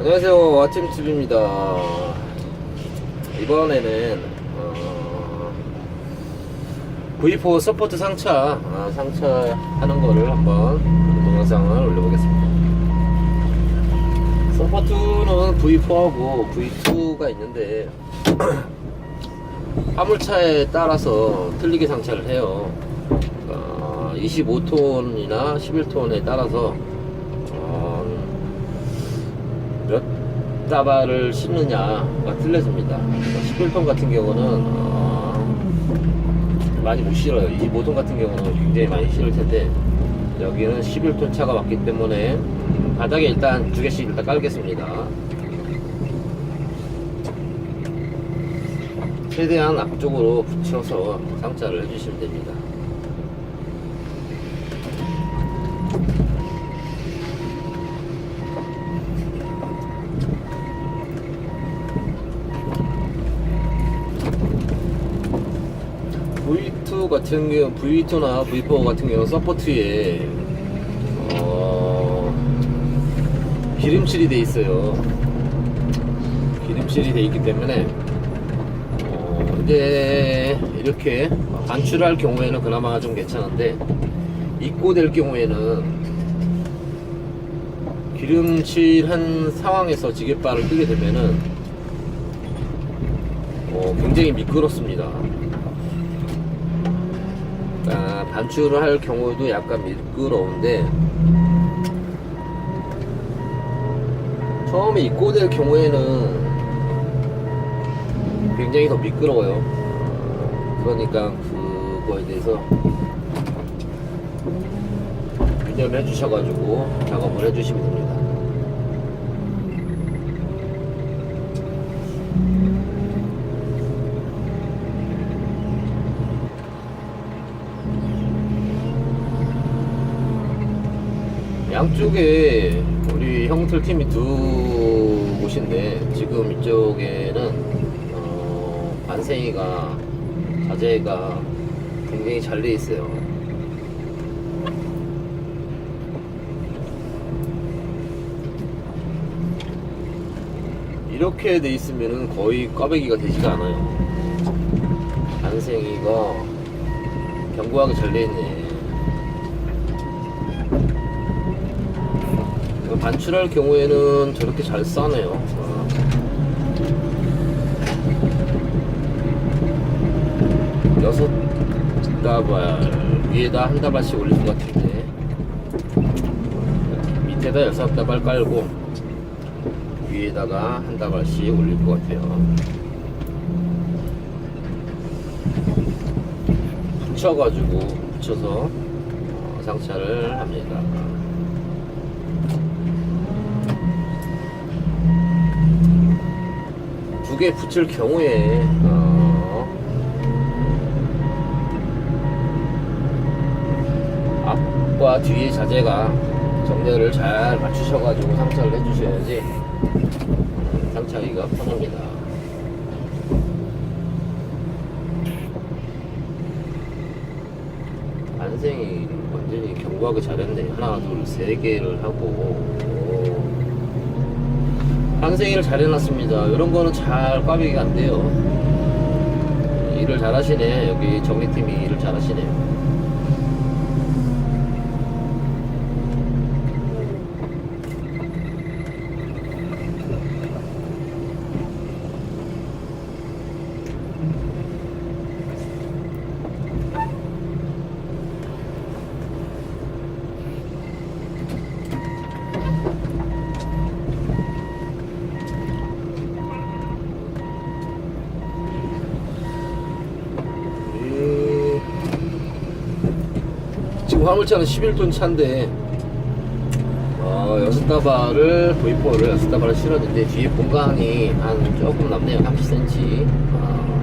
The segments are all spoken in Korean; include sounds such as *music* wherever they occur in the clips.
안녕하세요 아침집입니다. 이번에는 어, V4 서포트 상차 아, 상차 하는 거를 한번 동영상을 올려보겠습니다. 서포트는 V4하고 V2가 있는데 *clears throat* 화물차에 따라서 틀리게 상차를 해요. 어, 25톤이나 11톤에 따라서 어, 몇 다발을 싣느냐가 틀려집니다. 11톤 같은 경우는 어, 많이 못 실어요. 25톤 같은 경우는 굉장히 많이 실을 텐데 여기는 11톤 차가 왔기 때문에 음, 바닥에 일단 두 개씩 일단 깔겠습니다. 최대한 앞쪽으로 붙여서 상자를 해주시면 됩니다. 같은 경우 V2나 V4 같은 경우 서포트에 어, 기름칠이 돼 있어요. 기름칠이 돼 있기 때문에 어, 이제 이렇게 반출할 경우에는 그나마 좀 괜찮은데 입고될 경우에는 기름칠한 상황에서 지게발을 끄게 되면은 어, 굉장히 미끄럽습니다. 아, 반출을 할 경우도 약간 미끄러운데 처음에 입고될 경우에는 굉장히 더 미끄러워요. 어, 그러니까 그거에 대해서 유념해 주셔가지고 작업을 해주시면 됩니다. 양쪽에 우리 형틀 팀이 두 곳인데 지금 이쪽에는 어, 반생이가 자재가 굉장히 잘 돼 있어요. 이렇게 돼 있으면은 거의 꽈배기가 되지가 않아요. 반생이가 견고하게 잘 돼 있네. 반출할 경우에는 저렇게 잘 싸네요. 아. 여섯 다발 위에다 한 다발씩 올릴 것 같은데 밑에다 여섯 다발 깔고 위에다가 한 다발씩 올릴 것 같아요. 붙여가지고 붙여서 어, 상차를 합니다. 두개 붙일 경우에 어, 앞과 뒤의 자재가 정렬을 잘 맞추셔가지고 상차를 해주셔야지 음, 상차하기가 편합니다. 반생이 완전히 견고하게 잘했네. 하나, 둘, 세 개를 하고. 오. 반생이를 잘 해놨습니다. 이런 거는 잘 꽈배기가 안 돼요. 일을 잘 하시네. 여기 정리팀이 일을 잘 하시네요. 음, 지금 화물차는 11톤 차인데 어, 여섯 다발을 V4를 여섯 다발을 실었는데 뒤에 공간이 한 조금 남네요. 30cm 어,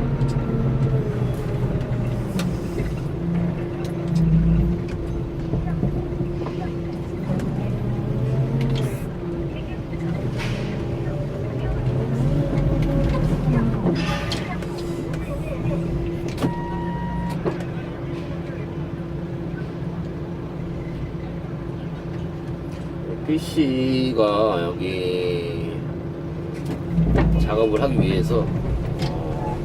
PC가 여기 작업을 하기 위해서 어,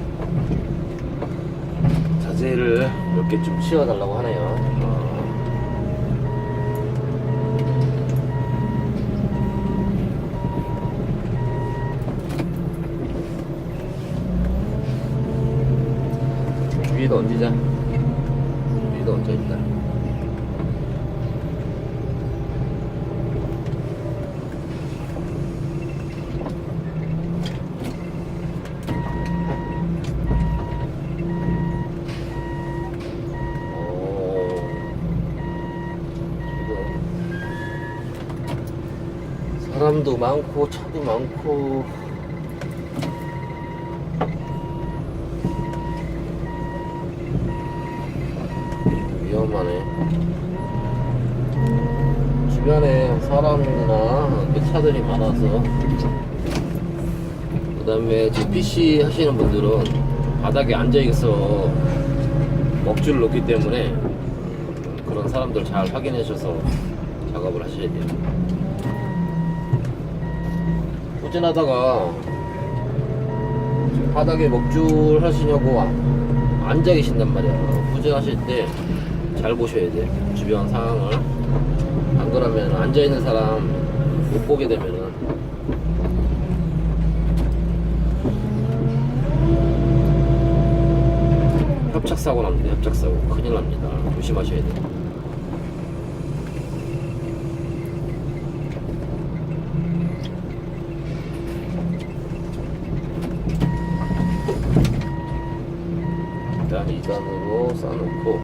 자재를 몇 개 좀 치워달라고 하네요. 어, 위에다 얹자. 위에다 얹어 있다. 오, 지금 사람도 많고 차도 많고 위험하네. 주변에 사람이나 그 차들이 많아서 그 다음에 지금 PC 하시는 분들은 바닥에 앉아 있어 먹줄을 놓기 때문에 그런 사람들 잘 확인해 주셔서 작업을 하셔야 돼요. 지금 바닥에 먹줄 하시냐고 아- 앉아 계신단 말이야. 후진하실 때 잘 보셔야 돼. 주변 상황을. 안 그러면 앉아 있는 사람 못 보게 되면은 협착 사고 납니다. 협착 사고 큰일 납니다. 조심하셔야 돼요. 일단 2단으로 쌓아놓고